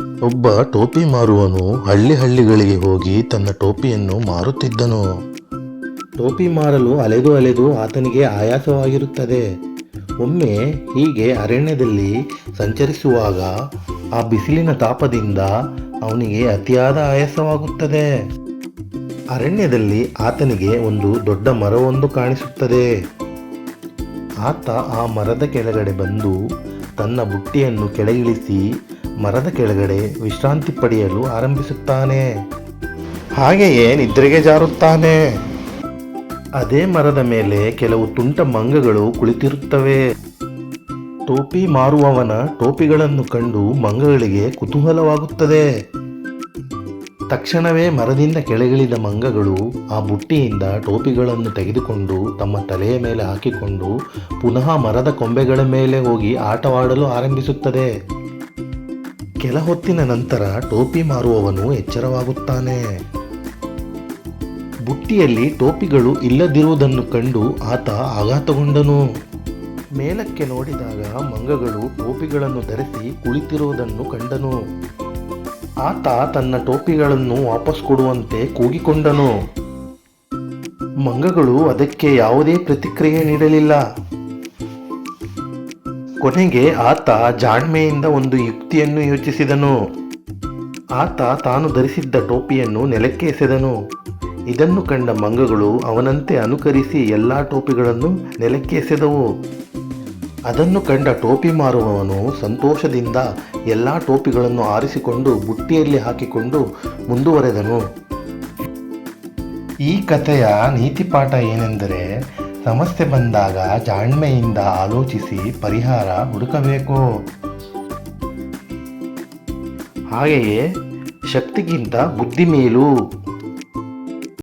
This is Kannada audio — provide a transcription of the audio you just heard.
ಒಬ್ಬ ಟೋಪಿ ಮಾರುವನು ಹಳ್ಳಿ ಹಳ್ಳಿಗಳಿಗೆ ಹೋಗಿ ತನ್ನ ಟೋಪಿಯನ್ನು ಮಾರುತ್ತಿದ್ದನು. ಟೋಪಿ ಮಾರಲು ಅಲೆದು ಅಲೆದು ಆತನಿಗೆ ಆಯಾಸವಾಗಿರುತ್ತದೆ. ಒಮ್ಮೆ ಹೀಗೆ ಅರಣ್ಯದಲ್ಲಿ ಸಂಚರಿಸುವಾಗ ಆ ಬಿಸಿಲಿನ ತಾಪದಿಂದ ಅವನಿಗೆ ಅತಿಯಾದ ಆಯಾಸವಾಗುತ್ತದೆ. ಅರಣ್ಯದಲ್ಲಿ ಆತನಿಗೆ ಒಂದು ದೊಡ್ಡ ಮರವೊಂದು ಕಾಣಿಸುತ್ತದೆ. ಆತ ಆ ಮರದ ಕೆಳಗಡೆ ಬಂದು ತನ್ನ ಬುಟ್ಟಿಯನ್ನು ಕೆಳಗಿಳಿಸಿ ಮರದ ಕೆಳಗಡೆ ವಿಶ್ರಾಂತಿ ಪಡೆಯಲು ಆರಂಭಿಸುತ್ತಾನೆ. ಹಾಗೆಯೇ ನಿದ್ರೆಗೆ ಜಾರುತ್ತಾನೆ. ಅದೇ ಮರದ ಮೇಲೆ ಕೆಲವು ತುಂಟ ಮಂಗಗಳು ಕುಳಿತಿರುತ್ತವೆ. ಟೋಪಿ ಮಾರುವವನ ಟೋಪಿಗಳನ್ನು ಕಂಡು ಮಂಗಗಳಿಗೆ ಕುತೂಹಲವಾಗುತ್ತದೆ. ತಕ್ಷಣವೇ ಮರದಿಂದ ಕೆಳಗಿಳಿದ ಮಂಗಗಳು ಆ ಬುಟ್ಟಿಯಿಂದ ಟೋಪಿಗಳನ್ನು ತೆಗೆದುಕೊಂಡು ತಮ್ಮ ತಲೆಯ ಮೇಲೆ ಹಾಕಿಕೊಂಡು ಪುನಃ ಮರದ ಕೊಂಬೆಗಳ ಮೇಲೆ ಹೋಗಿ ಆಟವಾಡಲು ಆರಂಭಿಸುತ್ತದೆ. ಕೆಲ ಹೊತ್ತಿನ ನಂತರ ಟೋಪಿ ಮಾರುವವನು ಎಚ್ಚರವಾಗುತ್ತಾನೆ. ಬುಟ್ಟಿಯಲ್ಲಿ ಟೋಪಿಗಳು ಇಲ್ಲದಿರುವುದನ್ನು ಕಂಡು ಆತ ಆಘಾತಗೊಂಡನು. ಮೇಲಕ್ಕೆ ನೋಡಿದಾಗ ಮಂಗಗಳು ಟೋಪಿಗಳನ್ನು ಧರಿಸಿ ಕುಳಿತಿರುವುದನ್ನು ಕಂಡನು. ಆತ ತನ್ನ ಟೋಪಿಗಳನ್ನು ವಾಪಸ್ ಕೊಡುವಂತೆ ಕೂಗಿಕೊಂಡನು. ಮಂಗಗಳು ಅದಕ್ಕೆ ಯಾವುದೇ ಪ್ರತಿಕ್ರಿಯೆ ನೀಡಲಿಲ್ಲ. ಕೊನೆಗೆ ಆತ ಜಾಣ್ಮೆಯಿಂದ ಒಂದು ಯುಕ್ತಿಯನ್ನು ಯೋಚಿಸಿದನು. ಆತ ತಾನು ಧರಿಸಿದ್ದ ಟೋಪಿಯನ್ನು ನೆಲಕ್ಕೆ ಎಸೆದನು. ಇದನ್ನು ಕಂಡ ಮಂಗಗಳು ಅವನಂತೆ ಅನುಕರಿಸಿ ಎಲ್ಲ ಟೋಪಿಗಳನ್ನು ನೆಲಕ್ಕೆ ಎಸೆದವು. ಅದನ್ನು ಕಂಡ ಟೋಪಿ ಮಾರುವವನು ಸಂತೋಷದಿಂದ ಎಲ್ಲ ಟೋಪಿಗಳನ್ನು ಆರಿಸಿಕೊಂಡು ಬುಟ್ಟಿಯಲ್ಲಿ ಹಾಕಿಕೊಂಡು ಮುಂದುವರೆದನು. ಈ ಕಥೆಯ ನೀತಿಪಾಠ ಏನೆಂದರೆ ಸಮಸ್ಯೆ ಬಂದಾಗ ಜಾಣ್ಮೆಯಿಂದ ಆಲೋಚಿಸಿ ಪರಿಹಾರ ಹುಡುಕಬೇಕು. ಹಾಗೆಯೇ ಶಕ್ತಿಗಿಂತ ಬುದ್ಧಿ ಮೇಲು.